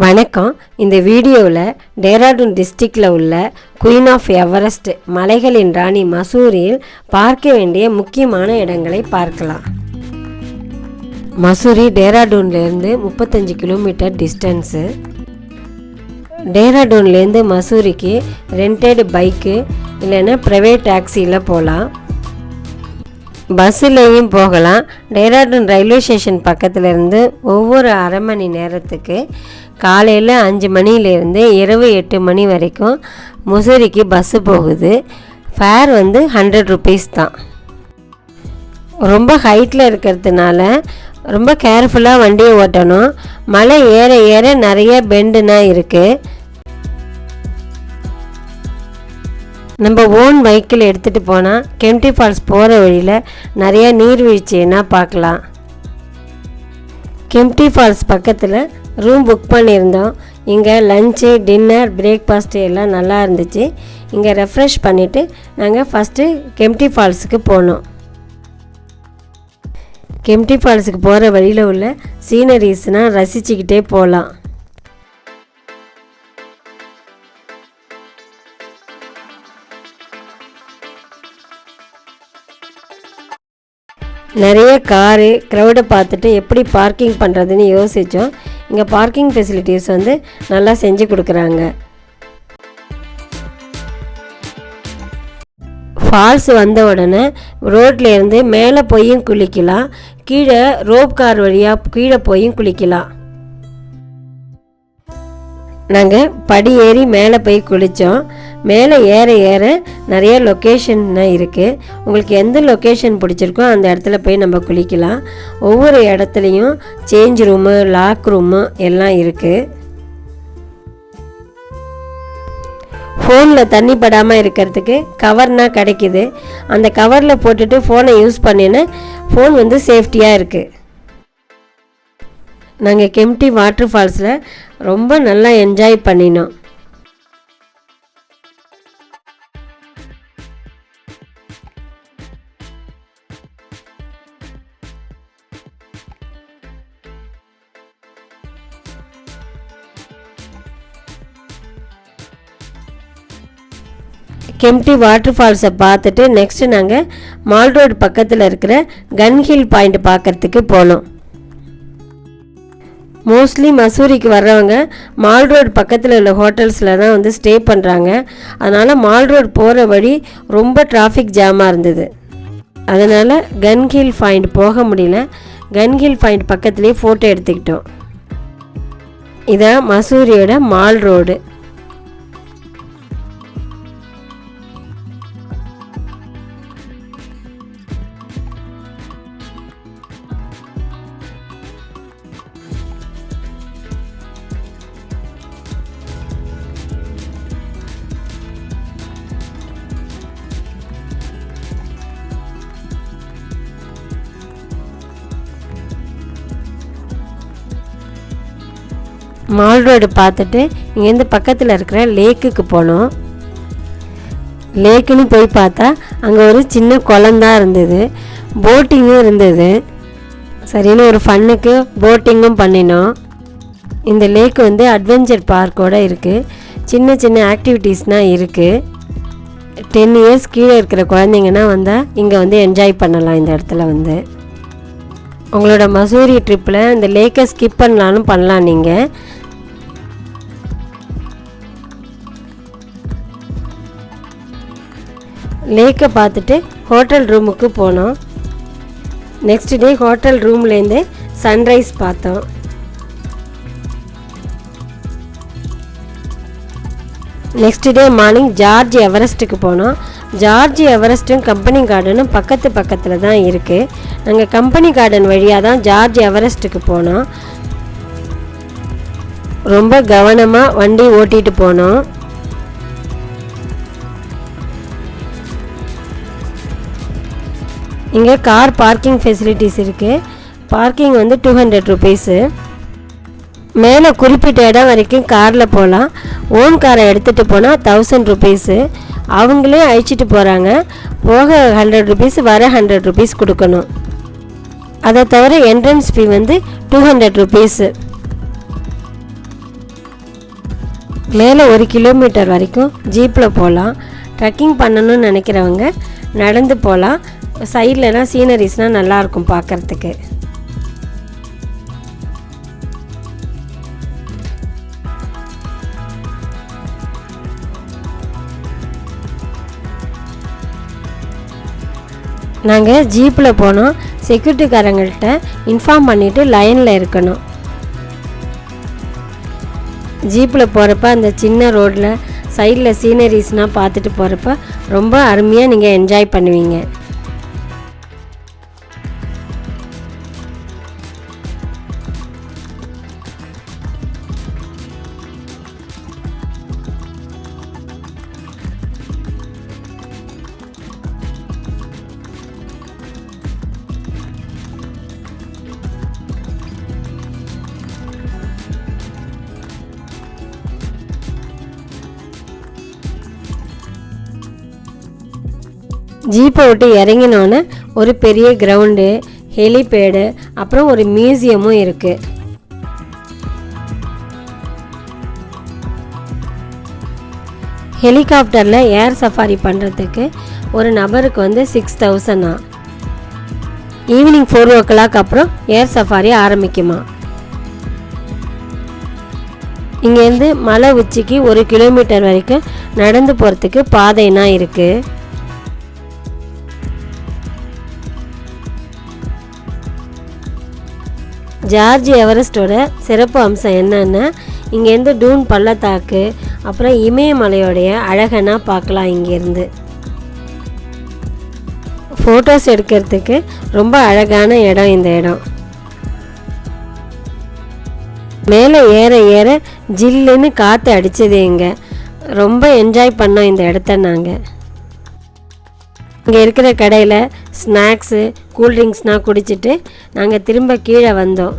வணக்கம். இந்த வீடியோவில் டேராடூன் டிஸ்ட்ரிக்டில் உள்ள குயின் ஆஃப் எவரெஸ்ட் மலைகளின் ராணி மசூரியில் பார்க்க வேண்டிய முக்கியமான இடங்களை பார்க்கலாம். மசூரி டேராடூன்லேருந்து முப்பத்தஞ்சு கிலோமீட்டர் டிஸ்டன்ஸு. டேராடூன்லேருந்து மசூரிக்கு ரெண்டட் பைக்கு இல்லைன்னா ப்ரைவேட் டாக்ஸியில் போகலாம். பஸ்ஸுலேயும் போகலாம். டேராடூன் ரயில்வே ஸ்டேஷன் பக்கத்துலேருந்து ஒவ்வொரு அரை மணி நேரத்துக்கு காலையில் அஞ்சு மணிலேருந்து இரவு எட்டு மணி வரைக்கும் முசிறிக்கு பஸ்ஸு போகுது. ஃபேர் வந்து ஹண்ட்ரட் ருபீஸ் தான். ரொம்ப ஹைட்டில் இருக்கிறதுனால ரொம்ப கேர்ஃபுல்லாக வண்டியை ஓட்டணும். மலை ஏற ஏற நிறைய பெண்டுனா இருக்குது நம்ம ஓன் பைக்கில் எடுத்துகிட்டு போனால் கெம்டி ஃபால்ஸ் போகிற வழியில் நிறையா நீர்வீழ்ச்சின்னா பார்க்கலாம்? கெம்டி ஃபால்ஸ் பக்கத்தில் ரூம் புக் பண்ணியிருந்தோம். இங்கே லஞ்சு டின்னர் பிரேக்ஃபாஸ்ட்டு எல்லாம் நல்லா இருந்துச்சு. இங்கே ரெஃப்ரெஷ் பண்ணிவிட்டு நாங்கள் ஃபஸ்ட்டு கெம்டி ஃபால்ஸுக்கு போனோம். கெம்டி ஃபால்ஸுக்கு போகிற வழியில் உள்ள சீனரிஸ்னால் ரசிச்சுக்கிட்டே போகலாம் நிறைய காரு க்ரௌடை பார்த்துட்டு எப்படி பார்க்கிங் பண்ணுறதுன்னு யோசித்தோம் இங்கே பார்க்கிங் ஃபெசிலிட்டிஸ் வந்து நல்லா செஞ்சு கொடுக்குறாங்க. ஃபால்ஸ் வந்த உடனே ரோட்லேருந்து மேலே போயும் குளிக்கலாம். கீழே ரோப் கார் வழியாக கீழே போயும் குளிக்கலாம். நாங்கள் படி ஏறி மேலே போய் குளித்தோம் மேலே ஏற ஏற நிறைய லொக்கேஷன் இருக்குது உங்களுக்கு எந்த லொக்கேஷன் பிடிச்சிருக்கோ அந்த இடத்துல போய் நம்ம குளிக்கலாம். ஒவ்வொரு இடத்துலையும் சேஞ்ச் ரூமு லாக் ரூமு எல்லாம் இருக்குது ஃபோனில் தண்ணி படாமல் இருக்கிறதுக்கு கவர்னால் கிடைக்குது. அந்த கவரில் போட்டுட்டு ஃபோனை யூஸ் பண்ணினேன் ஃபோன் வந்து சேஃப்டியாக இருக்குது நாங்கள் கெம்டி வாட்டர் ஃபால்ஸில் ரொம்ப நல்லா என்ஜாய் பண்ணினோம். கெம்டி வாட்டர் ஃபால்ஸை பார்த்துட்டு நெக்ஸ்ட்டு நாங்கள் மால் ரோடு பக்கத்தில் இருக்கிற கன் ஹில் பாயிண்ட் பார்க்கறதுக்கு போனோம். மோஸ்ட்லி மசூரிக்கு வர்றவங்க மால் ரோடு பக்கத்தில் உள்ள ஹோட்டல்ஸில் தான் வந்து ஸ்டே பண்ணுறாங்க அதனால் மால் ரோடு போகிற வழி ரொம்ப டிராஃபிக் ஜாமாக இருந்தது. அதனால் கன்ஹில் ஃபாயிண்ட் போக முடியல. கன்ஹில் ஃபாயிண்ட் பக்கத்துலேயே ஃபோட்டோ எடுத்துக்கிட்டோம். இதான் மசூரியோட மால் ரோடு மால் ரோடு பார்த்துட்டு இங்கேருந்து பக்கத்தில் இருக்கிற லேக்குக்கு போனோம். லேக்குன்னு போய் பார்த்தா அங்கே ஒரு சின்ன குளந்தான் இருந்தது. போட்டிங்கும் இருந்தது. சரின்னு ஒரு ஃபன்னுக்கு போட்டிங்கும் பண்ணினோம். இந்த லேக் வந்து அட்வென்ச்சர் பார்க்கோட இருக்குது சின்ன சின்ன ஆக்டிவிட்டீஸ்னால் இருக்குது டென் இயர்ஸ் கீழே இருக்கிற குழந்தைங்கன்னா வந்தால் இங்கே வந்து என்ஜாய் பண்ணலாம் இந்த இடத்துல வந்து. உங்களோட மசூரி ட்ரிப்பில் இந்த லேக்கை ஸ்கிப் பண்ணலான்னு பண்ணலாம் நீங்கள் லேக்கை பார்த்துட்டு ஹோட்டல் ரூமுக்கு போனோம் நெக்ஸ்ட் டே ஹோட்டல் ரூம்லேருந்து சன்ரைஸ் பார்த்தோம். நெக்ஸ்ட் டே மார்னிங் ஜார்ஜ் எவரெஸ்ட்டுக்கு போனோம் ஜார்ஜ் எவரெஸ்ட்டும் கம்பெனி கார்டனும் பக்கத்து பக்கத்தில் தான் இருக்குது நாங்கள் கம்பெனி கார்டன் வழியாக தான் ஜார்ஜ் எவரெஸ்ட்டுக்கு போனோம் ரொம்ப கவனமாக வண்டி ஓட்டிகிட்டு போனோம் இங்கே கார் பார்க்கிங் ஃபெசிலிட்டிஸ் இருக்குது பார்க்கிங் வந்து டூ ஹண்ட்ரட் ருபீஸு மேலே குறிப்பிட்ட இடம் வரைக்கும் காரில் போகலாம் ஓன் காரை எடுத்துகிட்டு போனால் தௌசண்ட் ருபீஸு அவங்களே அழிச்சிட்டு போகிறாங்க போக ஹண்ட்ரட் ருபீஸ் வர ஹண்ட்ரட் ருபீஸ் கொடுக்கணும். அதை தவிர என்ட்ரன்ஸ் ஃபீ வந்து டூ ஹண்ட்ரட் ருபீஸு மேலே ஒரு கிலோமீட்டர் வரைக்கும் ஜீப்பில் போகலாம் ட்ரெக்கிங் பண்ணணும்னு நினைக்கிறவங்க நடந்து போகலாம் சைட்லலாம் சீனரிஸ்னால் நல்லாயிருக்கும் பார்க்குறதுக்கு. நாங்கள் ஜீப்பில் போனோம். செக்யூரிட்டிக்காரங்கள்ட்ட இன்ஃபார்ம் பண்ணிவிட்டு லைனில் இருக்கணும். ஜீப்பில் போகிறப்ப அந்த சின்ன ரோட்டில் சைடில் சீனரிஸ்னால் பார்த்துட்டு போகிறப்ப ரொம்ப அருமையாக நீங்கள் என்ஜாய் பண்ணுவீங்க. ஜீப்பை விட்டு இறங்கினோன்னே ஒரு பெரிய கிரவுண்டு ஹெலிபேடு அப்புறம் ஒரு மியூசியமும் இருக்குது ஹெலிகாப்டரில் ஏர் சஃபாரி பண்ணுறதுக்கு ஒரு நபருக்கு வந்து சிக்ஸ் தௌசண்டா ஈவினிங் ஃபோர் ஓ கிளாக் அப்புறம் ஏர் சஃபாரி ஆரம்பிக்குமா. இங்கேருந்து மலை உச்சிக்கு ஒரு கிலோமீட்டர் வரைக்கும் நடந்து போகிறதுக்கு பாதைனா இருக்குது ஜார்ஜ் எவரெஸ்டோட சிறப்பு அம்சம் என்னென்னா இங்கேருந்து டூன் பள்ளத்தாக்கு அப்புறம் இமயமலையோடைய அழகனா பார்க்கலாம் இங்கேருந்து ஃபோட்டோஸ் எடுக்கிறதுக்கு ரொம்ப அழகான இடம் இந்த இடம். மேலே ஏற ஏற ஜில்லுன்னு காற்று அடிச்சது இங்கே. ரொம்ப என்ஜாய் பண்ணோம் இந்த இடத்த நாங்கள் இங்கே இருக்கிற கடையில் ஸ்நாக்ஸு கூல்ட்ரிங்க்ஸ்னால் குடிச்சிட்டு நாங்கள் திரும்ப கீழே வந்தோம்.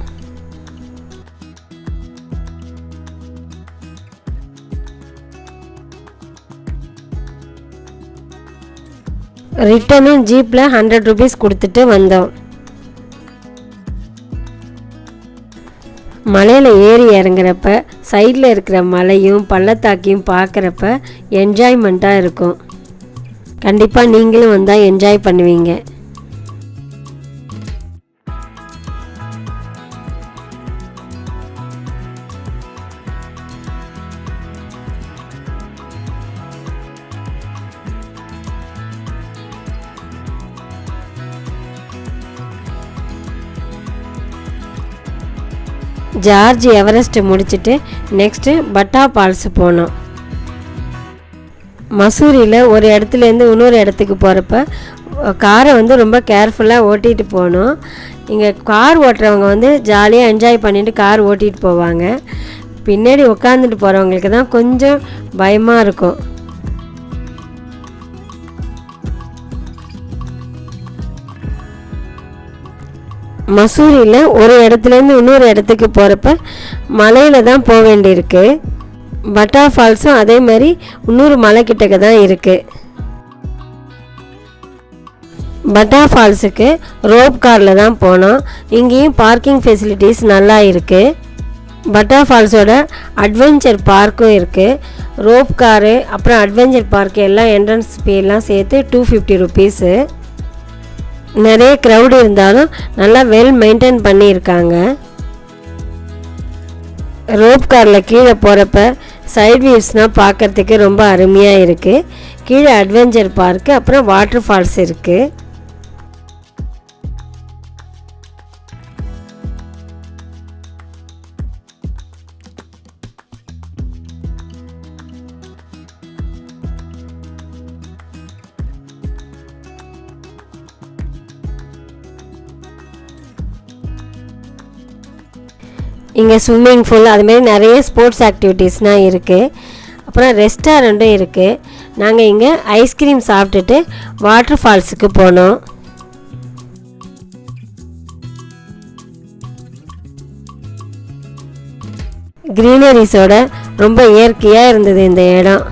ரிட்டனும் ஜீப்பில் ஹண்ட்ரட் ருபீஸ் கொடுத்துட்டு வந்தோம். மலையில் ஏறி இறங்குறப்ப சைடில் இருக்கிற மலையும் பள்ளத்தாக்கையும் பார்க்குறப்ப என்ஜாய்மெண்ட்டாக இருக்கும். கண்டிப்பாக நீங்களும் வந்தால் என்ஜாய் பண்ணுவீங்க. ஜார்ஜ் எவரெஸ்ட் முடிச்சுட்டு நெக்ஸ்ட்டு பட்டா பால்ஸ் போனோம் மசூரியில் ஒரு இடத்துலேருந்து இன்னொரு இடத்துக்கு போகிறப்ப காரை வந்து ரொம்ப கேர்ஃபுல்லாக ஓட்டிகிட்டு போகணும் இங்கே கார் ஓட்டுறவங்க வந்து ஜாலியாக என்ஜாய் பண்ணிவிட்டு கார் ஓட்டிகிட்டு போவாங்க. பின்னாடி உட்காந்துட்டு போகிறவங்களுக்கு தான் கொஞ்சம் பயமாக இருக்கும். மசூரியில் ஒரு இடத்துலேருந்து இன்னொரு இடத்துக்கு போகிறப்ப மலையில் தான் போக வேண்டியிருக்கு. பட்டா ஃபால்ஸும் அதே மாதிரி இன்னொரு மலை கிட்டக்க தான் இருக்குது பட்டா ஃபால்ஸுக்கு ரோப் காரில் தான் போனோம். இங்கேயும் பார்க்கிங் ஃபெசிலிட்டிஸ் நல்லா இருக்குது பட்டா ஃபால்ஸோட அட்வென்ச்சர் பார்க்கும் இருக்குது ரோப் காரு அப்புறம் அட்வென்ச்சர் பார்க் எல்லாம் என்ட்ரன்ஸ் ஃபீலாம் சேர்த்து டூ ஃபிஃப்டி ருபீஸு நிறைய க்ரௌடு இருந்தாலும் நல்லா வெல் மெயின்டைன் பண்ணியிருக்காங்க. ரோப் காரில் கீழே போகிறப்ப சைட் வியூஸ்னால் பார்க்குறதுக்கு ரொம்ப அருமையாக இருக்குது கீழே அட்வென்ச்சர் பார்க்கு அப்புறம் வாட்டர் ஃபால்ஸ் இருக்குது இங்கே ஸ்விம்மிங் பூல் அதுமாரி நிறைய ஸ்போர்ட்ஸ் ஆக்டிவிட்டீஸ்னால் இருக்குது அப்புறம் ரெஸ்டாரண்ட்டும் இருக்குது நாங்கள் இங்கே ஐஸ்கிரீம் சாப்பிட்டுட்டு வாட்டர் ஃபால்ஸுக்கு போனோம். க்ரீனரிஸோட ரொம்ப இயற்கையாக இருந்தது இந்த இடம்.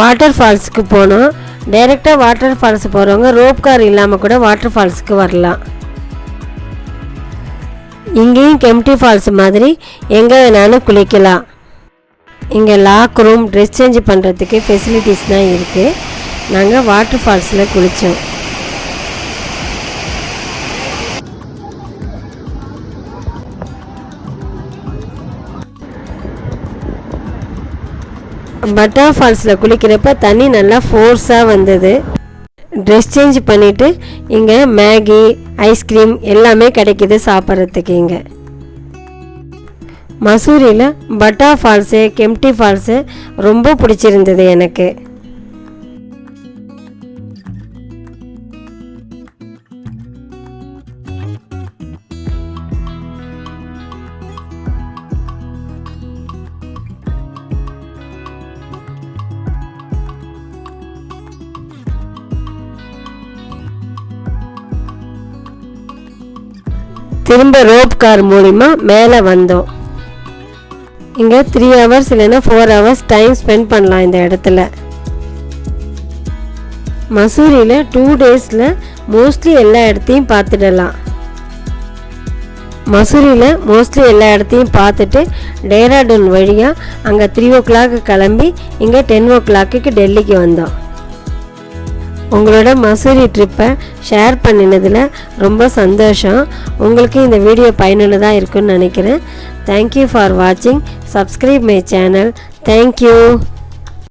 வாட்டர் ஃபால்ஸுக்கு போனோம். டைரெக்டாக வாட்டர் ஃபால்ஸ் போகிறவங்க ரோப் கார் இல்லாமல் கூட வாட்டர் ஃபால்ஸுக்கு வரலாம். இங்கேயும் கெம்டி ஃபால்ஸ் மாதிரி எங்கே வேணாலும் குளிக்கலாம். இங்கே லாக் ரூம் ட்ரெஸ் சேஞ்ச் பண்ணுறதுக்கு ஃபெசிலிட்டிஸ் தான் இருக்குது நாங்கள் வாட்டர் ஃபால்ஸில் குளித்தோம் பட்டா ஃபால்ஸில் குளிக்கிறப்ப தண்ணி நல்லா ஃபோர்ஸாக வந்தது. ட்ரெஸ் சேஞ்ச் பண்ணிவிட்டு இங்கே மேகி ஐஸ்கிரீம் எல்லாமே கிடைக்கிது சாப்பிட்றதுக்கு இங்கே. மசூரியில் பட்டா ஃபால்ஸு கெம்டி ஃபால்ஸு ரொம்ப பிடிச்சிருந்தது எனக்கு. திரும்ப ரோப் கார் மூலிமா மேலே வந்தோம். இங்கே த்ரீ ஹவர்ஸ் இல்லைன்னா ஃபோர் ஹவர்ஸ் டைம் ஸ்பெண்ட் பண்ணலாம் இந்த இடத்துல. மசூரியில் டூ டேஸில் மோஸ்ட்லி எல்லா இடத்தையும் பார்த்துடலாம். மசூரியில் மோஸ்ட்லி எல்லா இடத்தையும் பார்த்துட்டு டேராடூன் வழியாக அங்கே த்ரீ ஓ கிளாக்கு கிளம்பி இங்கே டென் ஓ கிளாக்குக்கு டெல்லிக்கு வந்தோம். உங்களோட மசூரி ட்ரிப்பை ஷேர் பண்ணினதில் ரொம்ப சந்தோஷம். உங்களுக்கு இந்த வீடியோ பயனுள்ளதாக இருக்குன்னு நினைக்கிறேன். தேங்க்யூ ஃபார் வாட்சிங் subscribe my channel thank you